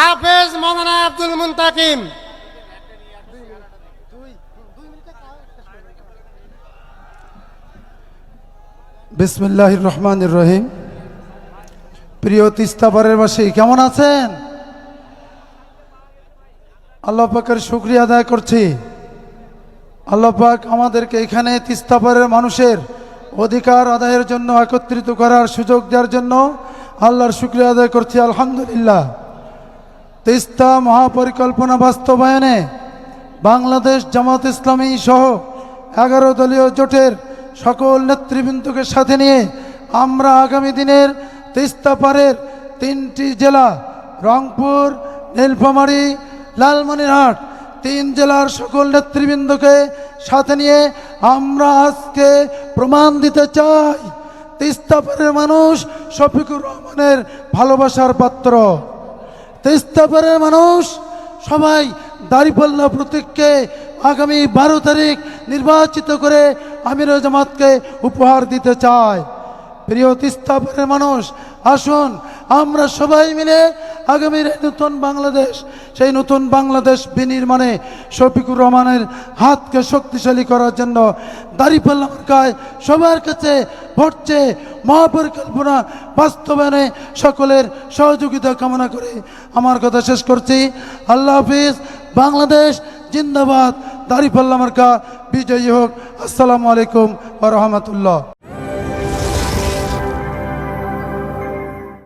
হাফেজ মৌলানা আব্দুল মুন্তাকিম। বিসমিল্লাহ রহমান রহিম। প্রিয় তিস্তাপাড়ের বাসী কেমন আছেন? আল্লাহ পাকের শুক্রিয়া আদায় করছি। আল্লাহ পাক আমাদেরকে এখানে তিস্তাপাড়ের মানুষের অধিকার আদায়ের জন্য একত্রিত করার সুযোগ দেওয়ার জন্য আল্লাহর শুক্রিয়া আদায় করছি, আলহামদুলিল্লাহ। তিস্তা মহাপরিকল্পনা বাস্তবায়নে বাংলাদেশ জামাত ইসলামী সহ এগারো দলীয় জোটের সকল নেতৃবৃন্দকে সাথে নিয়ে আমরা আগামী দিনের তিস্তা পাড়ের তিনটি জেলা, রংপুর, নীলফামারী, লালমনিরহাট, তিন জেলার সকল নেতৃবৃন্দকে সাথে নিয়ে আমরা আজকে প্রমাণ দিতে চাই। তিস্তা পাড়ের মানুষ শফিকুর রহমানের ভালোবাসার পাত্র। তেস্তাপাড়ের মানুষ সবাই দাঁড়িপাল্লা প্রতীককে আগামী বারো তারিখ নির্বাচিত করে আমির জামাতকে উপহার দিতে চায়। প্রিয় তিস্তাপাড়ের মানুষ, আসুন আমরা সবাই মিলে আগামীর নতুন বাংলাদেশ, সেই নতুন বাংলাদেশ বিনির্মাণে শফিকুর রহমানের হাতকে শক্তিশালী করার জন্য দাঁড়িপাল্লা মার্কায় সবার কাছে চেয়ে মহাপরিকল্পনা বাস্তবায়নে সকলের সহযোগিতা কামনা করে। আমার কথা শেষ করছি। আল্লাহ হাফিজ। বাংলাদেশ জিন্দাবাদ। দারিফাল্লা মার্কা। বিজয়ী হোক। আসসালামু আলাইকুম রহমতুল্লাহ।